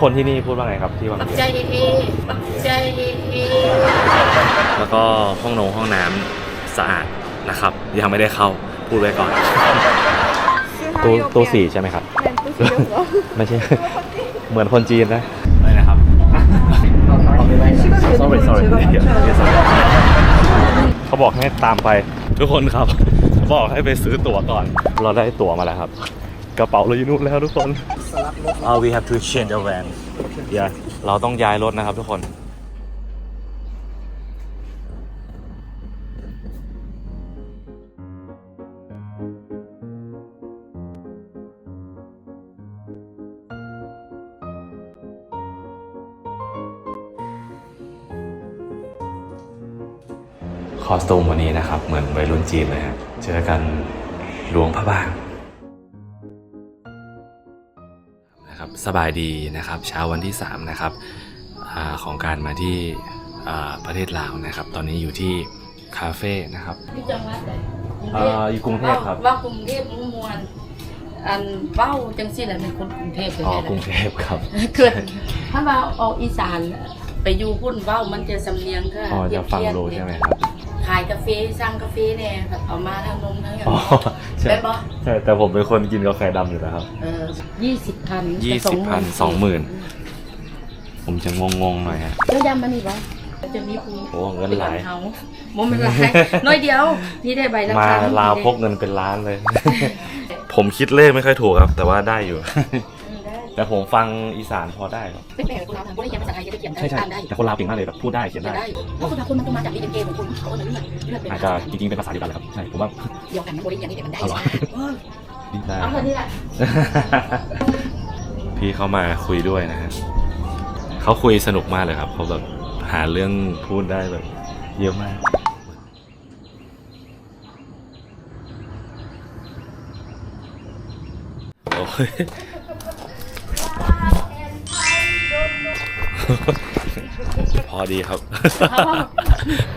คนที่นี่พูดว่าไงครับที่วังปักเวียใจนเอปักใจเอแล้วก็ห้องนงห้องน้ำสะอาดนะครับ ยังไม่ได้เข้าพูดไว้ก่อนตู้ตู้สี่ใช่ไหมครับ ไม่ใช่ เหมือนคนจีนนะอะไรนะครับ sorry sorry เขาบอกให้ตามไปทุกคนครับเขาบอกให้ไปซื้อตั๋วก่อน เราได้ตั๋วมาแล้วครับ กระเป๋าเราอยู่นู่นแล้วทุกคน oh we have to change the van yeah เราต้องย้ายรถนะครับทุกคน คอสตูมวันนี้นะครับ เหมือนวัยรุ่นจีนเลยฮะเจอกันหลวงพระบาง สบายดีนะครับ เช้าวันที่3นะครับอาของการมาที่อ่าประเทศลาวนะครับ ตอนนี้อยู่ที่คาเฟ่นะครับที่จังหวัดใดอ่าอยู่กรุงเทพครับว่ากรุงเทพมุ่งมวลอันเว้าจังซี่แหละเป็นคนกรุงเทพเลยอ๋อแหละกรุงเทพครับเกิดถ้าว่าออกอีสานไปอยู่พุ่นเว้ามันจะสำเนียงก็อ๋อจะฟังรู้ใช่ไหมครับ ขายกาแฟสั่งกาแฟเนี่ยเอามาทั้งนมทั้งอย่างอ๋อใช่ได้ปะใช่แต่ผมเป็นคนกินกาแฟดำอยู่นะครับ เออยี่สิบพันยี่สิบพันสองหมื่นผมจะงงๆหน่อยฮะเจ้ายำมันนี่ปะจะมีผู้โอ้เงินหลายเฮาโมเป็นไรน้อยเดียวพี่ได้ใบรามาคาลาวพกเงินเป็นล้านเลย ผมคิดเลขไม่ค่อยถูกครับ แต่ว่าได้อยู่ แต่ผมฟังอีสานพอได้ครับไม่แปลกคนลาวทำก็ได้เขียนภาษาไทยจะได้เขียนได้ใช่ใช่อ่านได้แต่คนลาวเก่งมากเลยแบบพูดได้เขียนเขียได้นได้แล้วคนลาวคนมันก็มาจากดีเอ็นเอของคุณเขาเลยเลือดเลือดเป็นอาจจะจริงๆเป็นภาษาเดียวกันเลยครับใช่ผมว่าเดียวกันโมได้อย่างนี้เดี๋ยวมันได้เอาเหรอเออได้เอาคนนี้แหละพี่เขามาคุยด้วยนะฮะเขาคุยสนุกมากเลยครับเขาแบบหาเรื่องพูดได้แบบเยอะมากโอ้ย พอดีครับ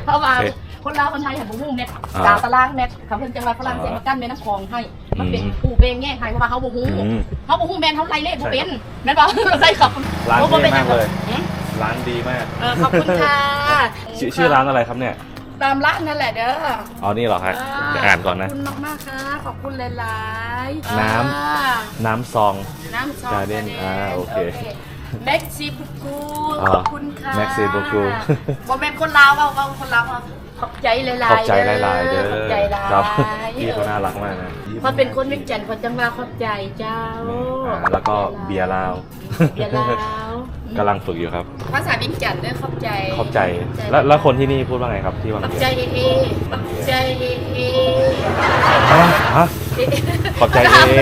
เพราะว่าโอเคคนลาวคนไทยเห็นบุ้งเม็ดอ่าดาวตารางเม็ดเขาเพิ่นจังหวัดฝรั่งเศสมากั้นแม่น้ำคลองให้ มันเป็นอืมผู้เบงแง่ไทยเพราะว่าเขาบุ้งอืม เขาบุ้งแมนเขาไล่เลขบุเป็นแม่นปะใช่ครับร้านโอ้บ่เท่เป็นมากเลยอืมร้านดีมาก เออขอบคุณค่ะชื่อชื่อร้านอะไรครับเนี่ย ตามร้านนั่นแหละเด้ออ๋อ นี่เหรอฮะเดี๋ยวอ่านก่อนนะ ขอบคุณมากๆค่ะ ขอบคุณหลายๆน้ำ อ่า น้ำซอง น้ำซอส Garden อ่าโอเค แม็กซิบุกูอ่าขอบคุณค่ะ Merci beaucoup บ่แม่นคนลาวเอาเอาคนลาวเอาขอบใจหลายๆขอบใจหลายๆเด้อขอบใจหลายครับพี่เขาน่ารักมากนะเพราะเป็นคนเวียงจันทน์คนจังหว่าขอบใจเจ้าอ่าแล้วก็เบียร์ลาวเบียร์ลาวกำลังฝึกอยู่ครับ ภาษาเวียงจันทน์เด้อขอบใจ ขอบใจ แล้วแล้วคนที่นี่พูดว่าไงครับที่วังขอบเวียใจนเอขอบใจเอฮะฮะขอบใจเอ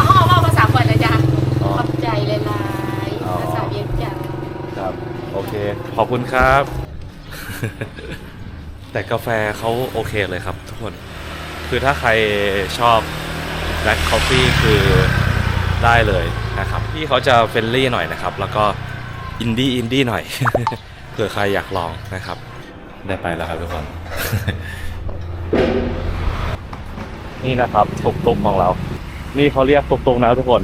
อ๋อว่าภาษาก่อนเลยจ้ะ อ๋อ ขอบใจหลาย อ๋อ ๆภาษาเวียงจันทน์ ครับ โอเค ขอบคุณครับ แต่กาแฟเขาโอเคเลยครับทุกคน คือถ้าใครชอบ Black Coffee คือได้เลยนะครับ พี่เขาจะเฟรนลี่หน่อยนะครับ แล้วก็อินดี้อินดี้หน่อย เผื่อใครอยากลองนะครับ ได้ไปแล้วครับทุกคน นี่นะครับตุกตุกของเรา นี่เขาเรียกตุกตุกนะทุกคน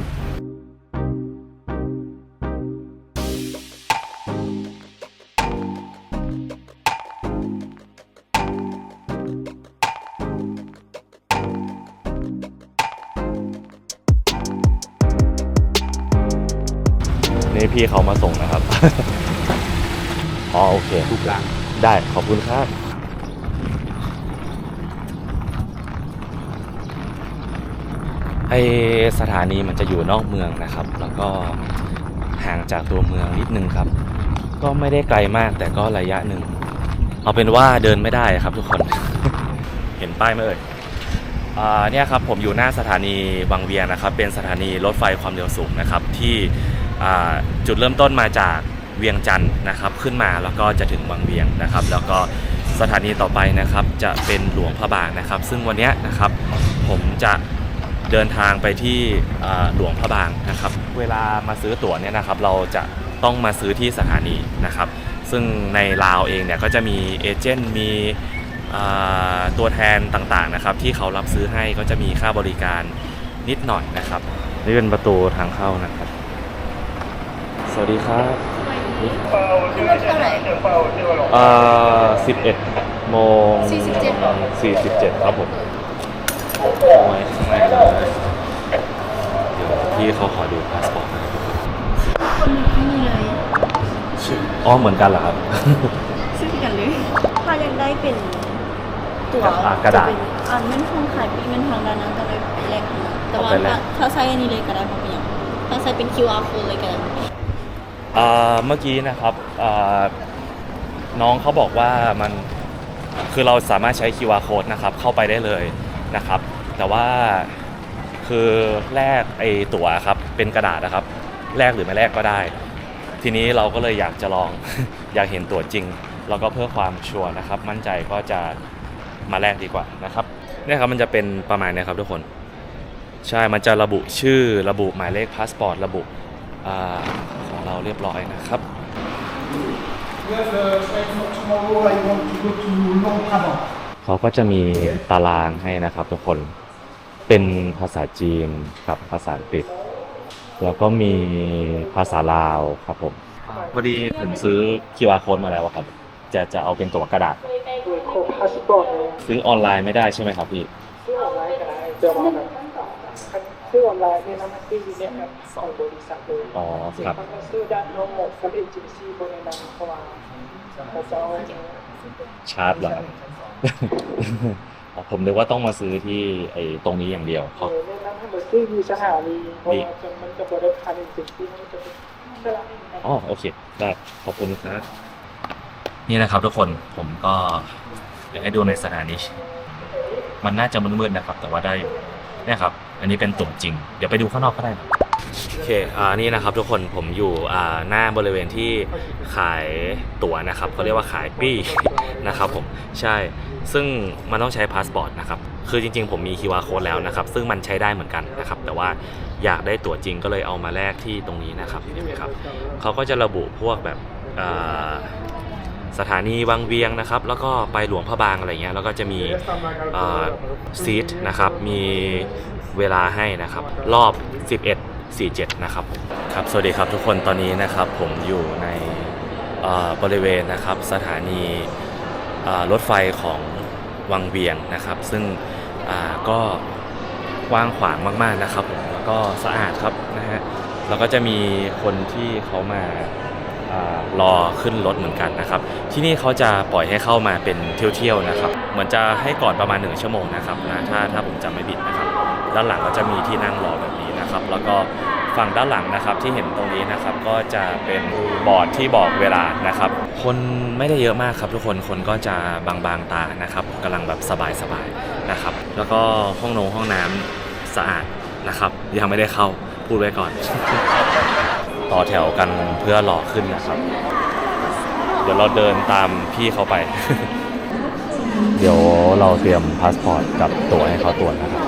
นี่พี่เขามาส่งนะครับ อ๋อโอเค ทุกอย่างได้ขอบคุณครับไอสถานีมันจะอยู่นอกเมืองนะครับ แล้วก็ห่างจากตัวเมืองนิดนึงครับ ก็ไม่ได้ไกลมากแต่ก็ระยะหนึ่ง เอาเป็นว่าเดินไม่ได้ครับทุกคน เห็นป้ายไหมเอ่ยอ่าเนี่ยครับผมอยู่หน้าสถานีบางเวียงนะครับ เป็นสถานีรถไฟความเร็วสูงนะครับที่อ่า จุดเริ่มต้นมาจากเวียงจันทร์นะครับ ขึ้นมาแล้วก็จะถึงบางเวียงนะครับ แล้วก็สถานีต่อไปนะครับจะเป็นหลวงพระบางนะครับ ซึ่งวันนี้นะครับผมจะเดินทางไปที่หลวงพระบางนะครับ เวลามาซื้อตั๋วเนี่ยนะครับ เราจะต้องมาซื้อที่สถานีนะครับ ซึ่งในลาวเองเนี่ยก็จะมีเอเจนต์มีตัวแทนต่างๆนะครับ ที่เขารับซื้อให้ก็จะมีค่าบริการนิดหน่อยนะครับนี่เป็นประตูทางเข้านะครับ สวัสดีครับขึ้นรถเท่าไหร่เอ่อ11โมง47เหรอ 47 ครับผมเอาไว้ข้างในเลยเดี๋ยวพี่เขาขอดูพาสปอร์ตนะครับคนไม่มีเลยชื่ออ๋อเหมือนกันเหรอครับซื้อกันเลยถ้ายังได้เป็นตั๋วอ่ากระดาษ จเป็นอ่านเงินทองขายปีเงินทางด้านนั้นก็เลยไปแลกมาแต่ว่าเอาไปแลถ้าก ถ้าใช้อันนี้เลยก็ได้เพราะเป็นอย่างถ้าใช้เป็น QR code เลยก็ได้ อ่าเมื่อกี้นะครับอ่าน้องเขาบอกว่ามันคือเราสามารถใช้ QR code นะครับเข้าไปได้เลยนะครับ แต่ว่าคือแลกไอตั๋วครับเป็นกระดาษนะครับแลกหรือไม่แลกก็ได้ ทีนี้เราก็เลยอยากจะลอง อยากเห็นตั๋วจริง แล้วก็เพื่อความชัวร์นะครับ มั่นใจก็จะมาแลกดีกว่านะครับเนี่ยครับมันจะเป็นประมาณนี้ครับทุกคน ใช่มันจะระบุชื่อระบุหมายเลขพาสปอร์ตระบุ เราเรียบร้อยนะครับ Yes, uh, tomorrow I want to go to Long Prabang. เขาก็จะมีตารางให้นะครับทุกคนเป็นภาษาจีนกับภาษาอังกฤษ แล้วก็มีภาษาลาวครับผมพอดีผมซื้อ QR code มาแล้วอะครับ จะจะเอาเป็นตัวกระดาษด้วยโค้ดพาสปอร์ตซื้อออนไลน์ไม่ได้ใช่ไหมครับพี่ ซื้อออนไลน์ก็ได้แต่ว่า ซื้อออนไลน์เนี่ยนะมันซื้ออยู่ในแอปของบริษัทเลยอ๋อครับถ้าซื้อด้านนอกกับเอเจนซี่บริษัทเพราะว่าเขาจะเอาชาร์จเหรอครับอ๋อผมนึกว่าต้องมาซื้อที่ไอ้ตรงนี้อย่างเดียวเอเขาอแนะนำให้มาซื้ออยู่สถานีเพราะว่าจะมันจะบริการเอเจนซี่มันจะเป็นสถานีอ๋อโอเคได้ขอบคุณครับนี่นะครับทุกคนผมก็เดี๋ยวให้ดูในสถานีมันน่าจะมืดๆนะครับ แต่ว่าได้อยู่เนี่ยครับ อันนี้เป็นตุ่มจริง เดี๋ยวไปดูข้างนอกก็ได้ครับโอเคอ่านี่นะครับทุกคนผมอยู่อ่าหน้าบริเวณที่ขายตั๋วนะครับเขาเรียกว่าขายปี้นะครับผมใช่ซึ่งมันต้องใช้พาสปอร์ตนะครับคือจริงๆ ผมมี QR code แล้วนะครับ ซึ่งมันใช้ได้เหมือนกันนะครับ แต่ว่าอยากได้ตั๋วจริงก็เลยเอามาแลกที่ตรงนี้นะครับเห็นไหมครับเขาก็จะระบุพวกแบบสถานีวังเวียงนะครับ แล้วก็ไปหลวงพระบางอะไรเงี้ยแล้วก็จะมีซีทนะครับมี เวลาให้นะครับ รอบ 11 47 นะครับผมครับสวัสดีครับทุกคนตอนนี้นะครับผมอยู่ในบริเวณนะครับสถานีรถไฟของวังเวียงนะครับ ซึ่งก็กว้างขวางมากๆนะครับผมแล้วก็สะอาดครับนะฮะแล้วก็จะมีคนที่เขามารอขึ้นรถเหมือนกันนะครับ ที่นี่เขาจะปล่อยให้เข้ามาเป็นเที่ยวๆนะครับ เหมือนจะให้ก่อนประมาณหนึ่งชั่วโมงนะครับนะถ้าถ้าผมจำไม่ผิดนะครับ ด้านหลังก็จะมีที่นั่งรอแบบนี้นะครับ แล้วก็ฝั่งด้านหลังนะครับที่เห็นตรงนี้นะครับก็จะเป็นบอร์ดที่บอกเวลานะครับ คนไม่ได้เยอะมากครับทุกคนคนก็จะบางๆตานะครับกำลังแบบสบายๆนะครับ แล้วก็ห้องนงห้องน้ำสะอาดนะครับ ยังไม่ได้เข้าพูดไว้ก่อน ต่อแถวกันเพื่อรอขึ้นนะครับ เดี๋ยวเราเดินตามพี่เขาไป เดี๋ยวเราเตรียมพาสปอร์ตกับตั๋วให้เขาตรวจนะครับ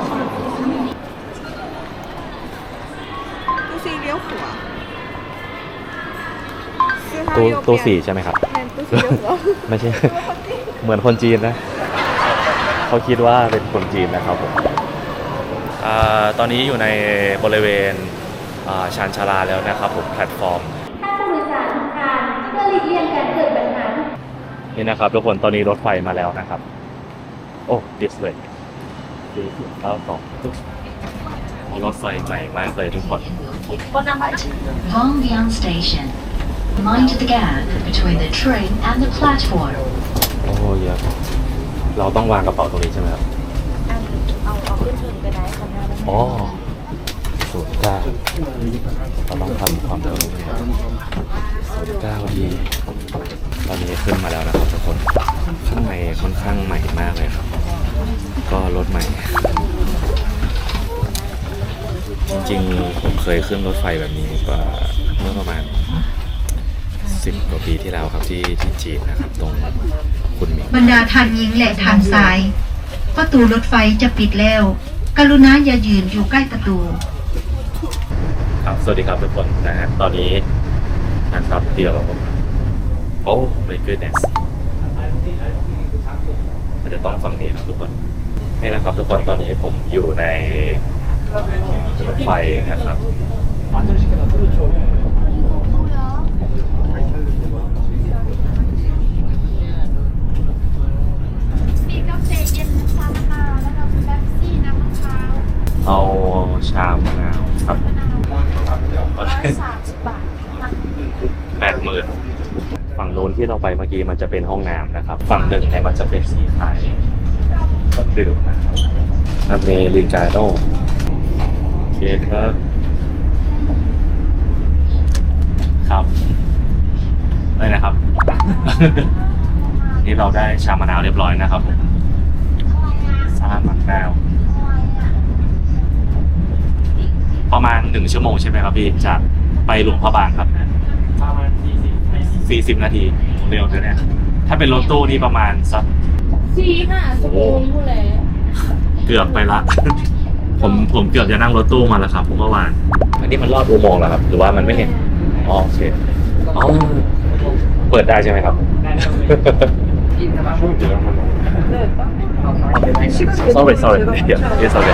ตู้ตู้สี่ใช่ไหมครับ แมนตู้ซีเลี้ยวขวาไม่ใช่ เหมือนคนจีนนะ เขาคิดว่าเป็นคนจีนนะครับผมอาตอนนี้อยู่ในบริเวณอ่าชานชาลาแล้วนะครับผมแพลตฟอร์ม ถ้าผู้โดยสารทุกท่านเพื่อหลีกเลี่ยงการเกิดปัญหานี่นะครับทุกคนตอนนี้รถไฟมาแล้วนะครับ โอ้ this way สี่เก้าสองรถไฟใหม่มากเลยทุกคน Longbian Station. Mind the gap between the train and the platform. โอ้เยอะเราต้องวางกระเป๋าตรงนี้ใช่ไหมครับ เอาเอาขึ้นถึงไปได้คันหน้าได้ไหมอ๋อศูนย์เก้าเราต้องทำความรู้ศูนย์เก้าดีตอนนี้ขึ้นมาแล้วนะครับทุกคน ข้างในค่อนข้างใหม่มากเลยครับ ก็รถใหม่ จริงๆ ผมเคยขึ้นรถไฟแบบนี้กว่าเมื่อประมาณ 10กว่าปีที่แล้วครับที่ที่จีนนะครับ ตรงคุณหมิงบรรดาท่านหญิงและท่านชายประตูรถไฟจะปิดแล้ว กรุณาอย่ายืนอยู่ใกล้ประตู ครับสวัสดีครับทุกคนนะฮะตอนนี้นะครับเดี๋ยวโอ้ my goodness มันจะต้องฟังนี้ครับทุกคนนี่นะครับ ทุกคนตอนนี้ผมอยู่ในรถไฟนะครับ เอาชามะนาวครับแปดหมื่นฝั่งโน้นที่เราไปเมื่อกี้มันจะเป็นห้องน้ำนะครับ ฝั่งหนึ่งเนี่ยมันจะเป็นสีขายก็ดื่มนะครับอเมริกาโน่โอเคครับ ครับนี่นะครับ นี่เราได้ชามะนาวเรียบร้อยนะครับผมชามะนาว ประมาณหนึ่งชั่วโมงใช่ไหมครับพี่จากไปหลวงพระบางครับประมาณสี่สิบสี่สิบนาทีเร็วเลยเนี่ยถ้าเป็นรถตู้นี่ประมาณสักสี่ห้าชั่วโมงผู้แลเกือบไปละ ผมผมเกือบจะนั่งรถตู้มาแล้วครับผมเมื่อวานอันนี้มันลอดอุโมงค์แล้วครับ หรือว่ามันไม่เห็นอ๋อโอเคอ๋อเปิดได้ใช่ไหมครับ sorry sorry yeah yeah sorry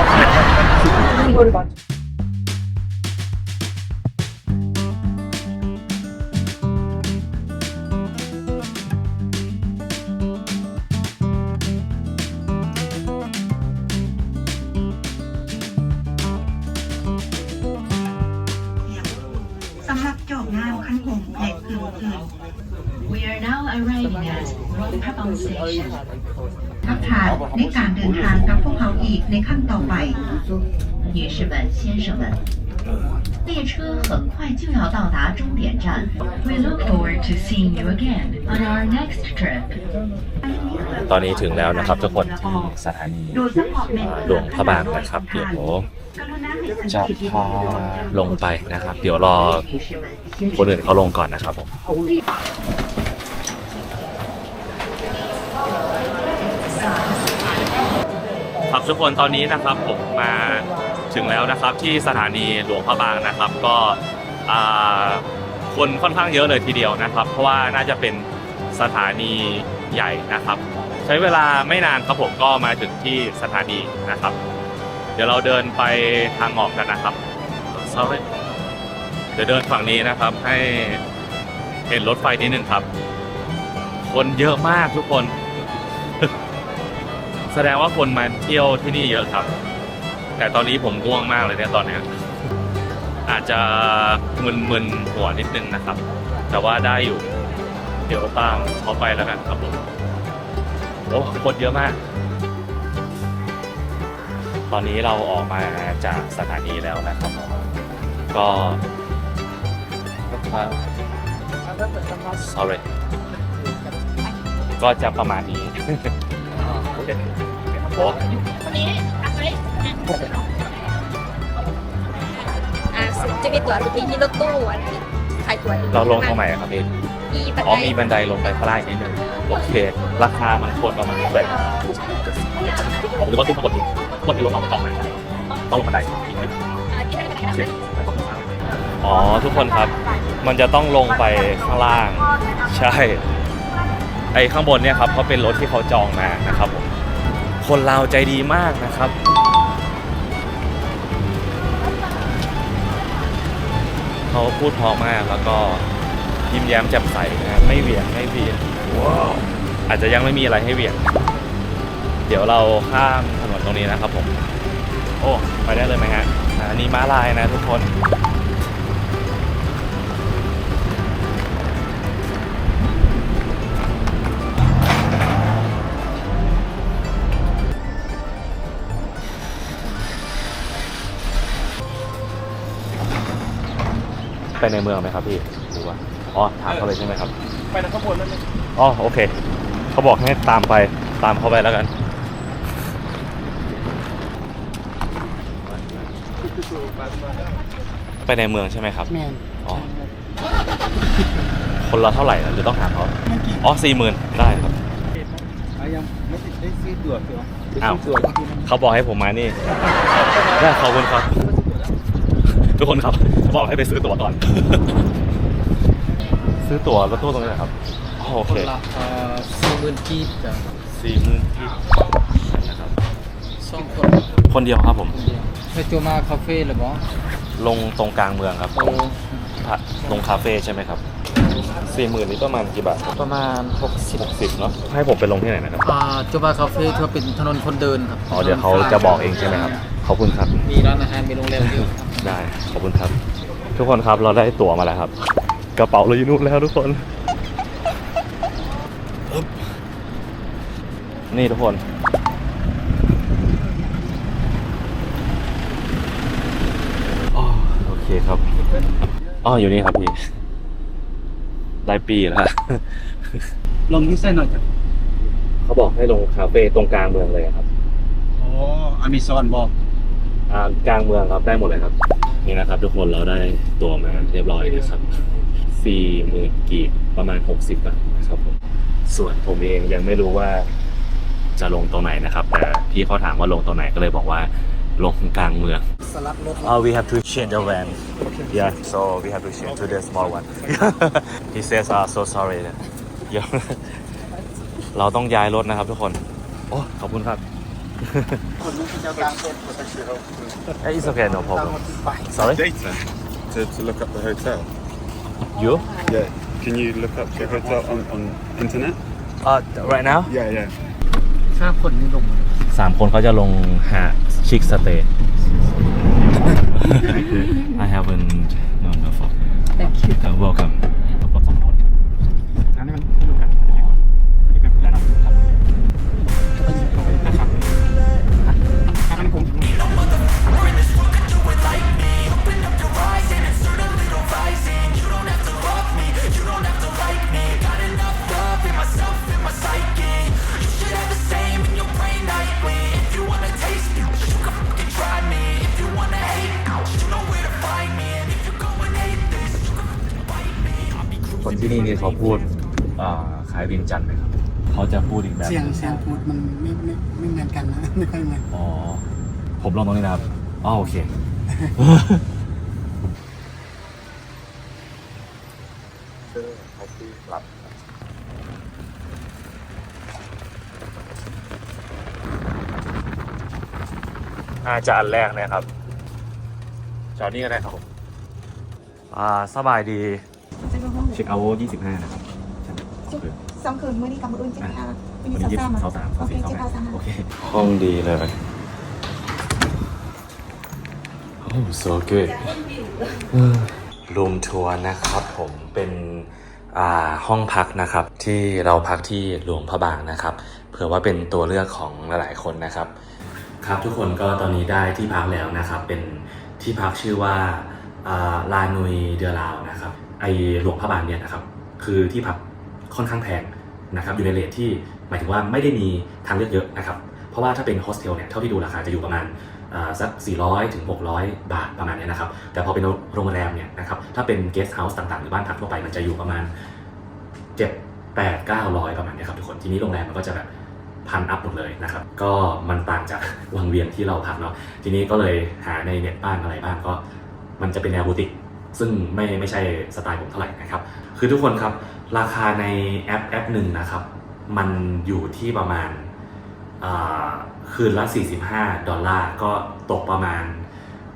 ในขั้นต่อไป 女士们、先生们，列车很快就要到达终点站。We look forward to seeing you again on our next trip. ตอนนี้ถึงแล้วนะครับทุกคนที่สถานี โดยเฉพาะแม่ อ่าหลวงพระบางนะครับเดี๋ยว กรุณาให้สัง จะ เกต พาลงไปนะครับ เดี๋ยวรอคนอื่นเขาลงก่อนนะครับผม ครับทุกคนตอนนี้นะครับผมมาถึงแล้วนะครับที่สถานีหลวงพระบางนะครับ ก็คนค่อนข้างเยอะเลยทีเดียวนะครับ เพราะว่าน่าจะเป็นสถานีใหญ่นะครับ ใช้เวลาไม่นานครับผมก็มาถึงที่สถานีนะครับ เดี๋ยวเราเดินไปทางออกกันนะครับเดี๋ยวเดินฝั่งนี้นะครับให้เห็นรถไฟนิดหนึ่งครับ คนเยอะมากทุกคน แสดงว่าคนมาเที่ยวที่นี่เยอะครับ แต่ตอนนี้ผมง่วงมากเลยเนี่ยตอนเนี้ยอาจจะมึนๆหัวนิดนึงนะครับ แต่ว่าได้อยู่ เดี๋ยวตามเขาไปแล้วกันครับผมโอ้คนเยอะมาก ตอนนี้เราออกมาจากสถานีแล้วนะครับก็ sorry ก็จะประมาณนี้ โอเคโอ้อะจะมีตั๋วที่ที่รถตู้อันนี้ขายตั๋วเราลงตรงไหนอะครับพี่มีบันอ๋อไดมีบันไดลงไปข้างล่างนิดนึงโอเค ราคามันควรประมาณเท่าไหร่หรือว่าทุกคนคนที่ลงเอากล่องไหนต้องลงบันไดอีกนิดอ่าที่ให้บันไดนะคะอ๋อทุกคนครับ มันจะต้องลงไปข้างล่าง ใช่ ไอ้ข้างบนเนี่ยครับเขาเป็นรถที่เขาจองมานะครับผม คนลาวใจดีมากนะครับ เขาพูดเพราะมากแล้วก็ยิ้มแย้มแจ่มใสนะไม่เหวี่ยงไม่เวียนอาจจะยังไม่มีอะไรให้เหวี่ยง เดี๋ยวเราข้ามถนนตรงนี้นะครับผม โอ้ ไปได้เลยไหมฮะอ่านี่ม้าลายนะทุกคน ไปในเมืองไหมครับพี่หรือว่าอ๋อถามเขาเลยใช่ไหมครับ ไปทางข้างบนนั่นเลยอ๋อโอเค เขาบอกให้ตามไปตามเขาไปแล้วกัน ไปในเมืองใช่ไหมครับ แมนอ๋อ คนละเท่าไหร่นะหรือต้องถามเขาอ๋อสี่หมื่นได้ครับยังไม่ติดได้ซื้อตั๋วเปล่าอ้าวเขาบอกให้ผมมานี่ได้ขอบคุณครับ ทุกคนครับเขาบอกให้ไปซื้อตั๋วก่อน ซื้อตั๋วรถตู้ตรงนี้นะครับอ๋อโอคเคนละเอ่อสี่หมื่นกีบจ้ะสี่หมื่นที่นะครับสองคนคนเดียวครับผมไปตัวมาคาเฟ่หรือเปล่าลงตรงกลางเมืองครับโอ้ตรงคาเฟ่ใช่ไหมครับสี่หมื่นนี่ประมาณกี่บาทครับประมาณหกสิบหกสิบเนาะให้ผมไปลงที่ไหนนะครับ อ่าจูบาคาเฟ่ถือว่าเป็นถนนคนเดินครับอ๋อเดี๋ยวเขาจะบอกเองใช่ไหมครับ ขอบคุณครับ มีร้านอาหารมีโรงแรมเยอะครับ ได้ขอบคุณครับ ทุกคนครับเราได้ตั๋วมาแล้วครับ กระเป๋าเราอยู่นู่นแล้วทุกคนอึ๊บนี่ทุกคนอ๋อโอเคครับอ๋ออยู่นี่ครับพี่ได้ปีแล้วลงที่เส้นหน่อยจ้ะเขาบอกให้ลงคาเฟ่ตรงกลางเมืองเลยครับ อ๋ออเมซอนบอก อ่ากลางเมืองครับได้หมดเลยครับ นี่นะครับ ทุกคนเราได้ตัวมาเรียบร้อยนะครับสี่หมื่นกีบประมาณหกสิบบาทนะครับผมส่วนผมเองยังไม่รู้ว่าจะลงตรงไหนนะครับ แต่พี่เขาถามว่าลงตรงไหนก็เลยบอกว่าลงกลางเมืองสลับรถ Oh, we have to change the van. Yeah, so we have to change to the small one. He says, "Ah, so sorry." Yeah. เราต้องย้ายรถนะครับทุกคน โอ้ ขอบคุณครับ คนนึงจะกลางเส้นคนจะเชื่อ Eh, It's okay, no ตาม problem. รถไป Sorry? data to, to look up the hotel. You? Yeah. Can you look up the hotel on, on internet? Uh, right now? Yeah, yeah. ถ้าคนนี้ลงมาสามคนเขาจะลงหาชิคสเตย์ I haven't no no for Thank you uh, welcome นที่นี่นี่เขาพูดอ่าคล้ายวินจันทร์ไหมครับ เขาจะพูดอีกแบบเสียงเสียงพูดมันไม่ไม่ไม่เหมือนกันนะไม่ค่อยเหมือนอ๋อ ผมลองตรงนี้นะครับอ๋อโอเคอาจะอันแรกนะครับ จอดนี่ก็ได้ครับผมอ่าสบายดี เช็คเอาท์25นะครับใช่ไหมสองคืนสองคืนมื้อนี้กับมื้ออื่นเจ็ดอะวันวันนี้นี้เช้ายี่สามสิบอะเสาสามโอเสาเคสี่เสาเจ็ดห้าเช้าสามโอเค ห้องดีเลย โอ้ so good รูมทัวร์นะครับผมเป็นอ่าห้องพักนะครับ ที่เราพักที่หลวงพระบางนะครับ เผื่อว่าเป็นตัวเลือกของหลายๆคนนะครับ ครับทุกคนก็ตอนนี้ได้ที่พักแล้วนะครับ เป็นที่พักชื่อว่าอ่าลานุยเดอราวนะครับ ไอหลวงพระบางเนี่ยนะครับคือที่พักค่อนข้างแพงนะครับอยู่ในเลทที่หมายถึงว่าไม่ได้มีทางเลือกเยอะนะครับเพราะว่าถ้าเป็นโฮสเทลเนี่ยเท่าที่ดูราคาจะอยู่ประมาณสัก 400 ถึง 600 บาทประมาณนี้นะครับ แต่พอเป็นโรงแรมเนี่ยนะครับ ถ้าเป็นเกสต์เฮาส์ต่างๆ หรือบ้านพักทั่วไป มันจะอยู่ประมาณ 7 8 900 ประมาณนี้ครับทุกคน ทีนี้โรงแรมมันก็จะแบบพันอัพหมดเลยนะครับ ก็มันต่างจากวังเวียงที่เราพักเนาะ ทีนี้ก็เลยหาในเน็ตบ้างอะไรบ้างก็ มันจะเป็นแนวบูติก ซึ่งไม่ไม่ใช่สไตล์ผมเท่าไหร่นะครับ คือทุกคนครับราคาในแอปแอปหนึ่งนะครับ มันอยู่ที่ประมาณคืนละ 45 ดอลลาร์ก็ตกประมาณ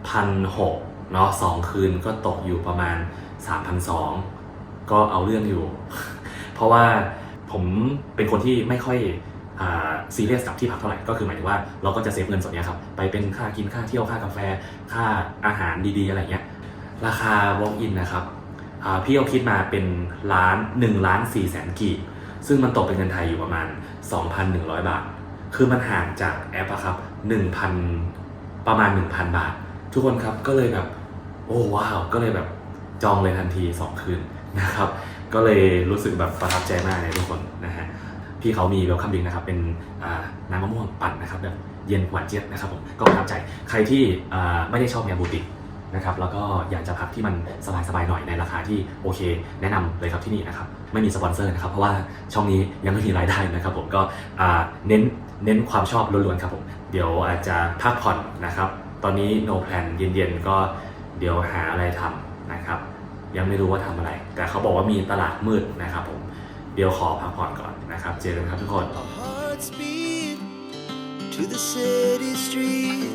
พันหกเนาะสองคืนก็ตกอยู่ประมาณ 3,200 ก็เอาเรื่องอยู่ เพราะว่าผมเป็นคนที่ไม่ค่อยซีเรียสกับที่พักเท่าไหร่ ก็คือหมายถึงว่าเราก็จะเซฟเงินส่วนนี้ครับ ไปเป็นค่ากินค่าเที่ยวค่ากาแฟ ค่าอาหารดีๆ อะไรเงี้ย ราคา walk in นะครับพี่เอาคิดมาเป็นล้าน1ล้าน4แสนกีบซึ่งมันตกเป็นเงินไทยอยู่ประมาณ 2,100 บาท คือมันห่างจากแอปอะครับ1,000 ประมาณ 1,000 บาท ทุกคนครับก็เลยแบบ โอ้ว้าว ก็เลยแบบจองเลยทันที 2 คืนนะครับ ก็เลยรู้สึกแบบประทับใจมากเลยทุกคนนะฮะพี่เขามีเวลคัมดิงนะครับ เป็นน้ำมะม่วงปั่นนะครับแบบเย็นหวานเจี๊ยบนะครับผมก็ประทับใจใครที่ไม่ได้ชอบแนวบูติก นะครับแล้วก็อยากจะพักที่มันสบายๆหน่อยในราคาที่โอเค แนะนำเลยครับที่นี่นะครับไม่มีสปอนเซอร์นะครับเพราะว่าช่องนี้ยังไม่มีรายได้นะครับผมก็เน้นเน้นความชอบล้วนๆครับผมเดี๋ยวอาจจะพักผ่อนนะครับ ตอนนี้ no plan เย็นๆก็เดี๋ยวหาอะไรทำนะครับ ยังไม่รู้ว่าทำอะไร แต่เขาบอกว่ามีตลาดมืดนะครับผมเดี๋ยวขอพักผ่อนก่อนนะครับ เจอกันครับทุกคน to the city street.